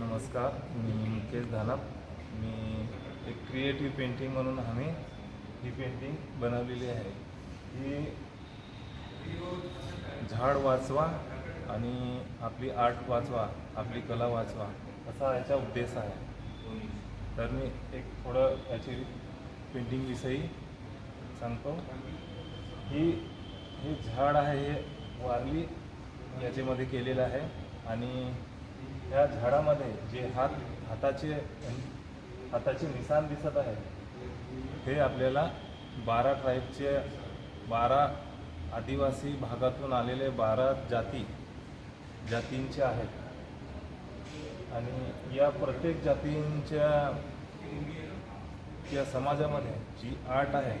नमस्कार मी मुकेश धानप. मी एक creative painting म्हणून आम्ही ही पेंटिंग बनवलेली आहे. ही झाड वाचवा आणि आपली आर्ट वाचवा आपली कला वाचवा असा याचा उद्देश आहे. तर मी एक थोडं याची पेंटिंगविषयी सांगतो. ही हे झाड आहे हे वारली याच्यामध्ये केलेलं आहे. आणि या झाडामध्ये जे हात हाताचे हाताचे निशाण दिसत आहे हे आपल्याला बारा ट्राईबचे बारा आदिवासी भागातून आलेले बारा जाती जातींचे आहेत. आणि या प्रत्येक जातींच्या या समाजामध्ये जी आर्ट आहे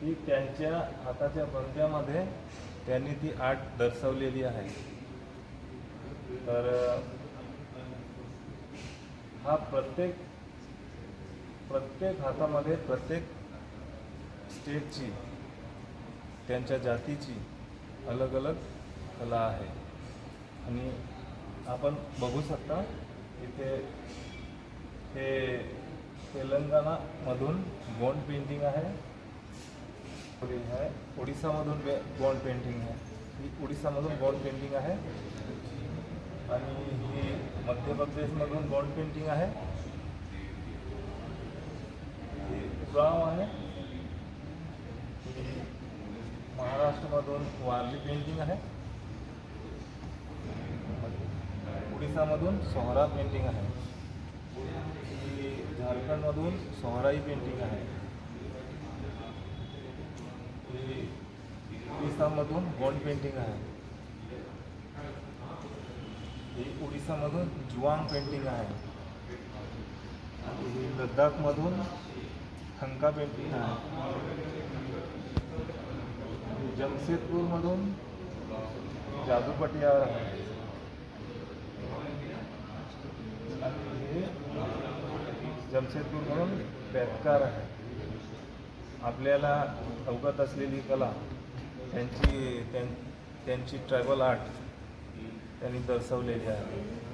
ती त्यांच्या हाताच्या बंद्यामध्ये त्यांनी ती आर्ट दर्शवलेली आहे. तर हा प्रत्येक प्रत्येक हातामध्ये प्रत्येक स्टेटची त्यांच्या जातीची अलग अलग कला आहे. आणि आपण बघू शकता इथे हे तेलंगणामधून गोंड पेंटिंग आहे. आहे. ओडिसामधून बे गोंड पेंटिंग आहे. ही ओडिसामधून गोंड पेंटिंग आहे. आणि ही मध्य गोंड पेंटिंग ही गाव ही महाराष्ट्रामधून वारली पेंटिंग आहे. उडीसामधून सोहरा पेंटिंग आहे. ही झारखंडमधून सोहराई पेंटिंग ही उडीसामधून गोंड पेंटिंग आहे. हे उडीसामधून जुवांग पेंटिंग आहे. लद्दाखमधून हंका पेंटिंग आहे. जमशेदपूरमधून जादूपटियार आहे. हे जमशेदपूरमधून बेतकार आहे. आपल्याला अवगत असलेली कला त्यांची त्यां त्यांची ट्रायबल आर्ट. त्यांनी दर्शवलेली आहे